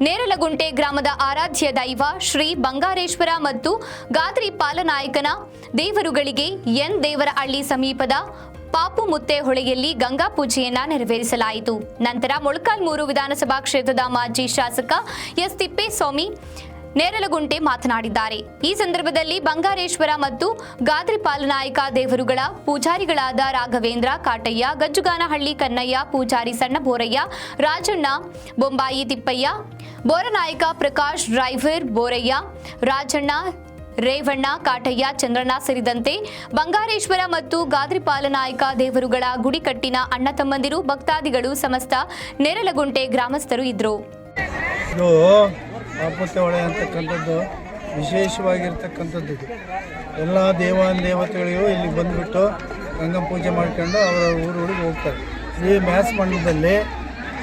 ನೇರಲಗುಂಟೆ ಗ್ರಾಮದ ಆರಾಧ್ಯ ದೈವ ಶ್ರೀ ಬಂಗಾರೇಶ್ವರ ಮತ್ತು ಗಾದ್ರಿ ಪಾಲನಾಯಕನ ದೇವರುಗಳಿಗೆ ಎನ್ ದೇವರಹಳ್ಳಿ ಸಮೀಪದ ಪಾಪು ಮುತ್ತೆ ಹೊಳೆಯಲ್ಲಿ ಗಂಗಾ ಪೂಜೆಯನ್ನ ನೆರವೇರಿಸಲಾಯಿತು. ನಂತರ ಮೊಳಕಾಲ್ಮೂರು ವಿಧಾನಸಭಾ ಕ್ಷೇತ್ರದ ಮಾಜಿ ಶಾಸಕ ಎಸ್ ತಿಪ್ಪೇಸ್ವಾಮಿ ನೇರಲಗುಂಟೆ ಮಾತನಾಡಿದ್ದಾರೆ. ಈ ಸಂದರ್ಭದಲ್ಲಿ ಬಂಗಾರೇಶ್ವರ ಮತ್ತು ಗಾದ್ರಿ ಪಾಲನಾಯಕ ದೇವರುಗಳ ಪೂಜಾರಿಗಳಾದ ರಾಘವೇಂದ್ರ ಕಾಟಯ್ಯ, ಗಜ್ಜುಗಾನಹಳ್ಳಿ ಕನ್ನಯ್ಯ, ಪೂಜಾರಿ ಸಣ್ಣ ಬೋರಯ್ಯ ರಾಜಣ್ಣ ಬೊಂಬಾಯಿ ತಿಪ್ಪಯ್ಯ, ಬೋರನಾಯಕ ಪ್ರಕಾಶ್ ಡ್ರೈವರ್ ಬೋರಯ್ಯ, ರಾಜಣ್ಣ ರೇವಣ್ಣ ಕಾಟಯ್ಯ ಚಂದ್ರಣ್ಣ ಸೇರಿದಂತೆ ಬಂಗಾರೇಶ್ವರ ಮತ್ತು ಗಾದ್ರಿಪಾಲ ನಾಯಕ ದೇವರುಗಳ ಗುಡಿಕಟ್ಟಿನ ಅಣ್ಣ ತಮ್ಮಂದಿರು, ಭಕ್ತಾದಿಗಳು, ಸಮಸ್ತ ನೇರಲಗುಂಟೆ ಗ್ರಾಮಸ್ಥರು ಇದ್ರು ಇದು ಪಾಪುತ್ತೆ ಹೊಳೆ ಅಂತಕ್ಕಂಥದ್ದು ವಿಶೇಷವಾಗಿರ್ತಕ್ಕಂಥದ್ದು ಇದು. ಎಲ್ಲ ದೇವಾನ್ ದೇವತೆಗಳಿಗೂ ಇಲ್ಲಿ ಬಂದುಬಿಟ್ಟು ಗಂಗಾ ಪೂಜೆ ಮಾಡ್ಕೊಂಡು ಅವರ ಊರು ಊರಿಗೆ ಹೋಗ್ತಾರೆ. ಈ ಮ್ಯಾಸ್ ಮಂಡಲದಲ್ಲಿ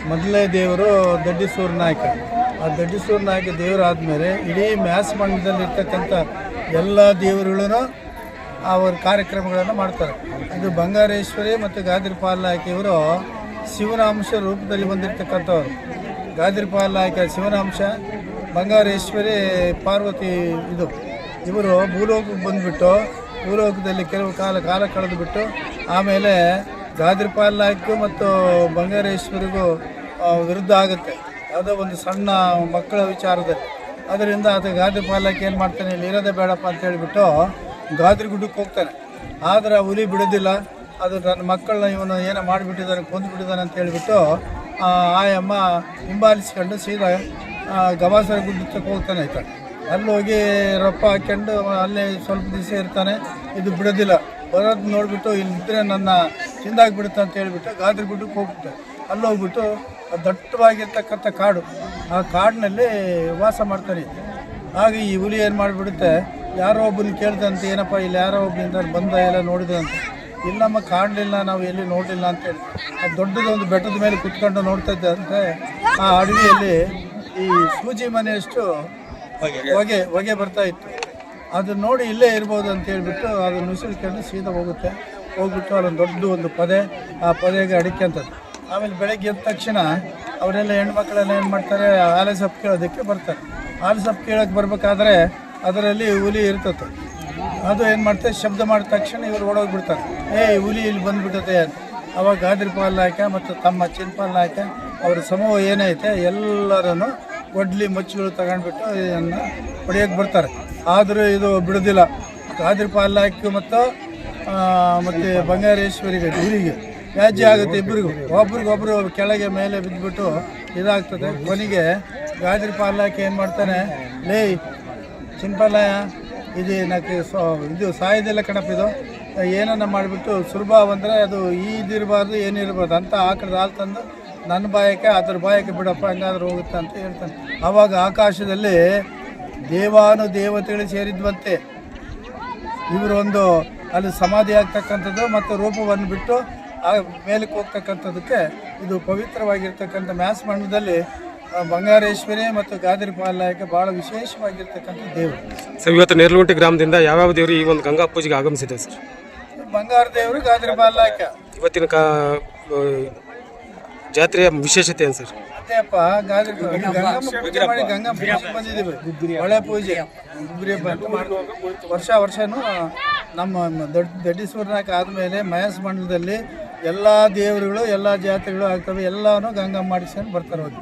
ಮೊದಲನೇ ದೇವರು ದಡ್ಡಿಸೂರು ನಾಯಕ. ಆ ದಡ್ಡಿಸೂರು ನಾಯಕ ದೇವರು ಆದಮೇಲೆ ಇಡೀ ಮ್ಯಾಸ್ ಮಂಡಲದಲ್ಲಿ ಇರ್ತಕ್ಕಂಥ ಎಲ್ಲ ದೇವರುಗಳನ್ನು ಅವರ ಕಾರ್ಯಕ್ರಮಗಳನ್ನು ಮಾಡ್ತಾರೆ. ಇದು ಬಂಗಾರೇಶ್ವರಿ ಮತ್ತು ಗಾದಿರ ಪಾಲಾಯಕ ಇವರು ಶಿವನ ರೂಪದಲ್ಲಿ ಬಂದಿರತಕ್ಕಂಥವ್ರು. ಗಾದ್ರಿ ಪಾಲಾಯಕ ಶಿವನ ಅಂಶ ಬಂಗಾರೇಶ್ವರಿ ಪಾರ್ವತಿ ಇದು. ಇವರು ಭೂಲೋಕಕ್ಕೆ ಬಂದುಬಿಟ್ಟು, ಭೂಲೋಕದಲ್ಲಿ ಕೆಲವು ಕಾಲ ಕಾಲ ಕಳೆದುಬಿಟ್ಟು, ಆಮೇಲೆ ಗಾದ್ರಿಪಾಲ್ ಮತ್ತು ಬಂಗಾರೇಶ್ವರಿಗೂ ವಿರುದ್ಧ ಆಗುತ್ತೆ. ಯಾವುದೋ ಒಂದು ಸಣ್ಣ ಮಕ್ಕಳ ವಿಚಾರದಲ್ಲಿ. ಅದರಿಂದ ಆತ ಗಾದ್ರಿ ಪಾಲಕ್ಕೆ ಏನು ಮಾಡ್ತಾನೆ, ಇಲ್ಲಿ ಇರೋದೇ ಬೇಡಪ್ಪ ಅಂತ ಹೇಳಿಬಿಟ್ಟು ಗಾದ್ರಿ ಗುಡ್ಡಕ್ಕೆ ಹೋಗ್ತಾನೆ. ಆದರೆ ಹುಲಿ ಬಿಡೋದಿಲ್ಲ. ಅದು ನನ್ನ ಮಕ್ಕಳನ್ನ ಇವನು ಏನೋ ಮಾಡಿಬಿಟ್ಟಿದ್ದಾನೆ, ಕೊಂದುಬಿಟ್ಟಿದ್ದಾನೆ ಅಂತ ಹೇಳಿಬಿಟ್ಟು, ಆ, ಆಯಮ್ಮ ಹಿಂಬಾಲಿಸ್ಕೊಂಡು ಸೀದಾ ಗವಾಸರ ಗುಡ್ಡಕ್ಕೆ ಹೋಗ್ತಾನೆ ಆಯ್ತಾನೆ ಅಲ್ಲಿ ಹೋಗಿ ರೊಪ್ಪ ಹಾಕ್ಕೊಂಡು ಅಲ್ಲೇ ಸ್ವಲ್ಪ ದಿವಸ ಇರ್ತಾನೆ. ಇದು ಬಿಡೋದಿಲ್ಲ. ಬರೋದು ನೋಡಿಬಿಟ್ಟು ಇಲ್ಲಿದ್ದರೆ ನನ್ನ ತಿಂದಾಗ್ಬಿಡುತ್ತೆ ಅಂತ ಹೇಳಿಬಿಟ್ಟು ಗಾದ್ರಿ ಗುಡ್ಡಕ್ಕೆ ಹೋಗ್ಬಿಟ್ಟೆ ಅಲ್ಲಿ ಹೋಗ್ಬಿಟ್ಟು ದಟ್ಟವಾಗಿರ್ತಕ್ಕಂಥ ಕಾಡು, ಆ ಕಾಡಿನಲ್ಲಿ ವಾಸ ಮಾಡ್ತಾನೆ. ಆಗ ಈ ಹುಲಿ ಏನು ಮಾಡಿಬಿಡುತ್ತೆ? ಯಾರೋ ಒಬ್ಬನ ಕೇಳ್ದಂತೆ, ಏನಪ್ಪ ಇಲ್ಲಿ ಯಾರೋ ಒಬ್ಬನಿಂದ ಬಂದ ಎಲ್ಲ ನೋಡಿದೆ ಅಂತ. ಇಲ್ಲಮ್ಮ ಕಾಣಲಿಲ್ಲ ನಾವು ಎಲ್ಲಿ ನೋಡಲಿಲ್ಲ ಅಂತೇಳಿ ಆ ದೊಡ್ಡದೊಂದು ಬೆಟ್ಟದ ಮೇಲೆ ಕುತ್ಕೊಂಡು ನೋಡ್ತಾ ಇದ್ದೆ ಅಂತೆ ಆ ಅಡವಿಯಲ್ಲಿ ಈ ಸೂಜಿ ಮನೆಯಷ್ಟು ಹೊಗೆ. ಹೊಗೆ ಬರ್ತಾ ಇತ್ತು. ಅದು ನೋಡಿ ಇಲ್ಲೇ ಇರ್ಬೋದು ಅಂತ ಹೇಳ್ಬಿಟ್ಟು ಅದನ್ನು ನುಸುಳ್ಕೊಂಡು ಸೀದಾ ಹೋಗುತ್ತೆ. ಹೋಗ್ಬಿಟ್ಟು ಅದೊಂದು ದೊಡ್ಡ ಒಂದು ಪೊದೆ ಆ ಪದೆಗೆ ಅಡಿಕೆ ಅಂತದ್ದು ಆಮೇಲೆ ಬೆಳಗ್ಗೆ ಎದ್ದ ತಕ್ಷಣ ಅವರೆಲ್ಲ ಹೆಣ್ಮಕ್ಳೆಲ್ಲ ಏನು ಮಾಡ್ತಾರೆ ಆಲೆ ಸೊಪ್ಪು ಕೇಳೋದಕ್ಕೆ ಬರ್ತಾರೆ. ಆಲೆ ಸೊಪ್ಪು ಕೇಳೋಕ್ಕೆ ಬರ್ಬೇಕಾದ್ರೆ ಅದರಲ್ಲಿ ಹುಲಿ ಇರ್ತದೆ. ಅದು ಏನು ಮಾಡ್ತಾರೆ ಶಬ್ದ ಮಾಡಿದ ತಕ್ಷಣ ಇವರು ಓಡೋಗ್ಬಿಡ್ತಾರೆ. ಏ ಹುಲಿ ಇಲ್ಲಿ ಬಂದುಬಿಟ್ಟತೆ ಅಂತ. ಅವಾಗ ಗಾದ್ರಿ ಪಾಲಾಕ ಮತ್ತು ತಮ್ಮ ಚಿನ್ಪಾಲ್ ನಾಯಕ ಅವರ ಸಮೂಹ ಏನೈತೆ ಎಲ್ಲರೂ ಒಡ್ಲಿ ಮಚ್ಚುಗಳು ತಗೊಂಡ್ಬಿಟ್ಟು ಇದನ್ನು ಹೊಡೆಯೋಕ್ಕೆ ಬರ್ತಾರೆ. ಆದರೂ ಇದು ಬಿಡೋದಿಲ್ಲ. ಕಾದ್ರಿ ಪಾಲಾಕಿ ಮತ್ತು ಮತ್ತು ಬಂಗಾರೇಶ್ವರಿಗೆ ಇವರಿಗೆ ವ್ಯಾಜ್ಯ ಆಗುತ್ತೆ ಇಬ್ಬರಿಗೂ ಒಬ್ರಿಗೊಬ್ರು ಕೆಳಗೆ ಮೇಲೆ ಬಿದ್ದುಬಿಟ್ಟು ಇದಾಗ್ತದೆ. ಕೊನೆಗೆ ಗಾದ್ರಿ ಪಾಲಾಕಿ ಏನು ಮಾಡ್ತಾನೆ? ಲೇ ಚಿಂಪಲ್ಲಯ್ಯ ಇದು ನಕ್ಕೆ ಸೊ, ಇದು ಸಾಯೋದಿಲ್ಲ ಕಣಪ್ಪ ಇದು? ಏನನ್ನ ಮಾಡಿಬಿಟ್ಟು ಸುಲಭ ಅಂದರೆ ಅದು ಈದಿರಬಾರ್ದು ಏನಿರಬಾರ್ದು ಅಂತ ಆಕಳದ ಹಾಲು ತಂದು ನನ್ನ ಬಾಯಕ್ಕೆ ಅದ್ರ ಬಾಯಕ್ಕೆ ಬಿಡಪ್ಪ ಹಂಗಾದ್ರೆ ಹೋಗುತ್ತೆ ಅಂತ ಹೇಳ್ತಾನೆ. ಆವಾಗ ಆಕಾಶದಲ್ಲಿ ದೇವಾನು ದೇವತೆಗಳು ಸೇರಿದ್ವಂತೆ. ಇವರೊಂದು ಒಂದು ಅಲ್ಲಿ ಸಮಾಧಿ ಆಗ್ತಕ್ಕಂಥದ್ದು ಮತ್ತು ರೂಪವನ್ನು ಬಿಟ್ಟು ಆ ಮೇಲಕ್ಕೆ ಹೋಗ್ತಕ್ಕಂಥದ್ದಕ್ಕೆ ಇದು ಪವಿತ್ರವಾಗಿರ್ತಕ್ಕಂಥ ಮ್ಯಾಸ್ ಮಂಡಲದಲ್ಲಿ ಬಂಗಾರೇಶ್ವರಿ ಮತ್ತು ಗಾದಿರಿ ಪಾಲಾಯಕ್ಕೆ ಭಾಳ ವಿಶೇಷವಾಗಿರ್ತಕ್ಕಂಥ ದೇವರು. ಸರ್ ಇವತ್ತು ನೇರ್ಲುಂಟಿ ಗ್ರಾಮದಿಂದ ಯಾವ್ಯಾವ ದೇವರು ಈ ಒಂದು ಗಂಗಾ ಪೂಜೆಗೆ ಆಗಮಿಸಿದೆ ಸರ್? ಬಂಗಾರ ದೇವರು ಗಾದಿರಿ ಪಾಲಾಯಕ ಇವತ್ತಿನ ಕಾ ಜಾತ್ರೆಯ ವಿಶೇಷತೆ ಏನು ಸರ್? ಗಾದಿರಿ ಗಂಗಮ್ಮ ಪೂಜೆ ಮಾಡಿ ಪೂಜೆ ಬಂದಿದ್ದೀವಿ ಒಳ್ಳೆ ಪೂಜೆ. ಗುಬ್ಬರಿ ಹಬ್ಬ ವರ್ಷ ವರ್ಷನೂ ನಮ್ಮ ದೊಡ್ಡ ದಡ್ಡೀಶ್ವರನಾಕ ಆದಮೇಲೆ ಮಹೇಶ್ ಮಂಡಲದಲ್ಲಿ ಎಲ್ಲ ದೇವರುಗಳು ಎಲ್ಲ ಜಾತ್ರೆಗಳು ಆಗ್ತವೆ. ಎಲ್ಲನೂ ಗಂಗಮ್ಮ ಮಾಡಿಸ್ಕೊಂಡು ಬರ್ತಾರೆ ಹೋಗಿ